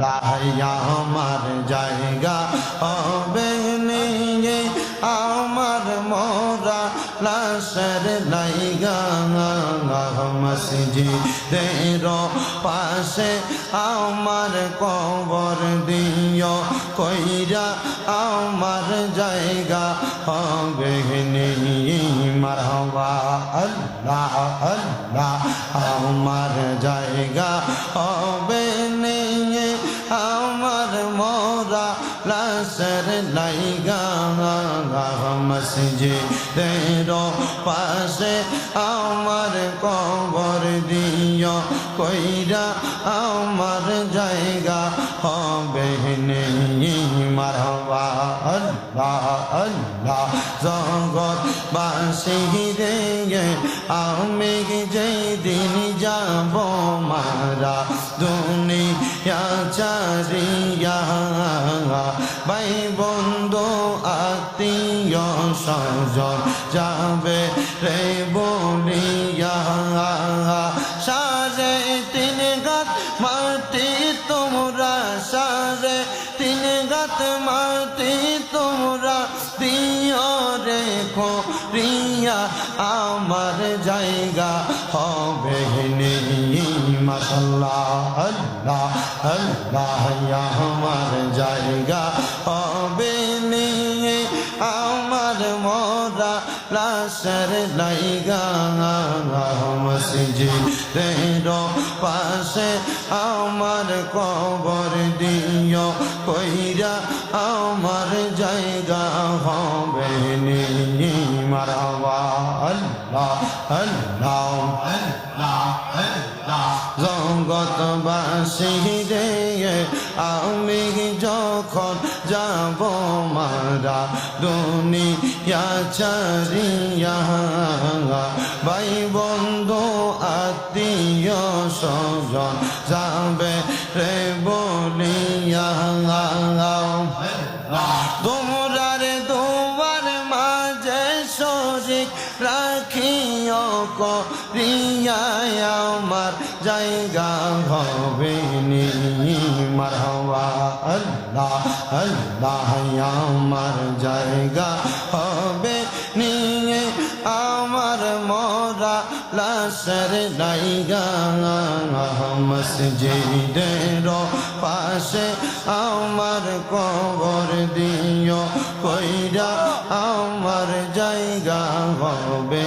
আল্লাহ আমার জায়গা হবে নিয়ে আমার মোরা লাশের লাইগা মসজিদের পাশে আমার কবর দিও, কইরা আমার জায়গা হবে মারহবা আল্লাহ আল্লাহ, আমার জায়গা হবে লাশের লাইগা মসজিদের পাশে আমার কবর দিও কইরা আমার জায়গা হবে নেই মারহবা আল্লাহ আল্লাহ জগৎ বাসি রে আমি যেই দিন যাব মারা দুনিয়া চারিয়া ভাই বন্ধু যাবে রে বলিয়া। সারে তিন গাত মাটি তোমরা সারে তিন গাত মাটি তোমরা দিও রেখো রিয়া আমার জায়গা হবে মাসাল্লাহ আল্লাহ আল্লাহ, আমার জায়গা হবে লাশের লাইগা মসজিদের পাশে আমার কবর দিও, কইরা আমার জায়গা হবে নিয়ে মারাবা। আল্লাহ আল্লাহ জগৎবাসী রে আমি যখন যাব মারা দুনিয়া চারিয়া ভাই বন্ধু, আত্মীয় স্বজন যাবে রে বলিয়া। তোমরা রে তোমার মাঝে শরিক রাখিও করিয়া আমার জায়গা হবে নি। মারহবা আল্লাহ আল্লাহ আমার জায়গা হবে মসজিদের পাশে আমার কবর দিও, কইরা আমার জায়গা হবে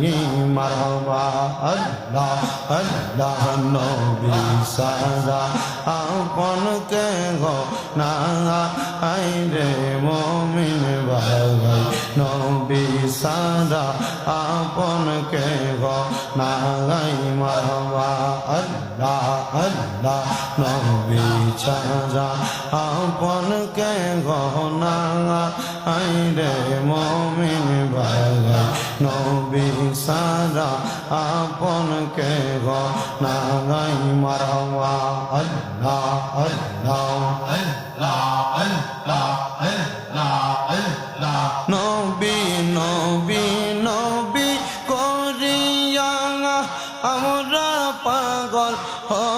নি মারহবা আল্লাহ আল্লাহ, নবী সারা আপন কে গো না আইরে মমিন ভাই, নবী সারা আপন কে গো না মারহবা আল্লাহ আল্লাহ নবী সারা আপন কে গো না আইরে মমিন ভাই নবী সারা আপন কে গো না গাই মারহবা আল্লাহ আল্লাহ নবী নবী নবী করিয়া আমরা পাগল হইয়া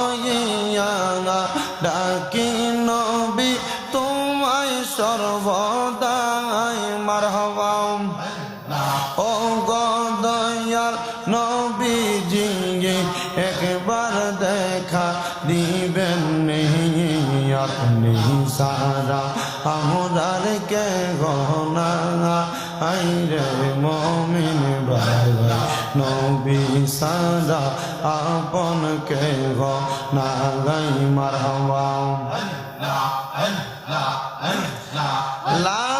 ও গদয়াল নবীজি একবার দেখা দিবেন আপনি সারা আমরার কে গহনা আইরে মমিন ভাই, নবী সারা আপন কে গহনা গাই মারহবা লা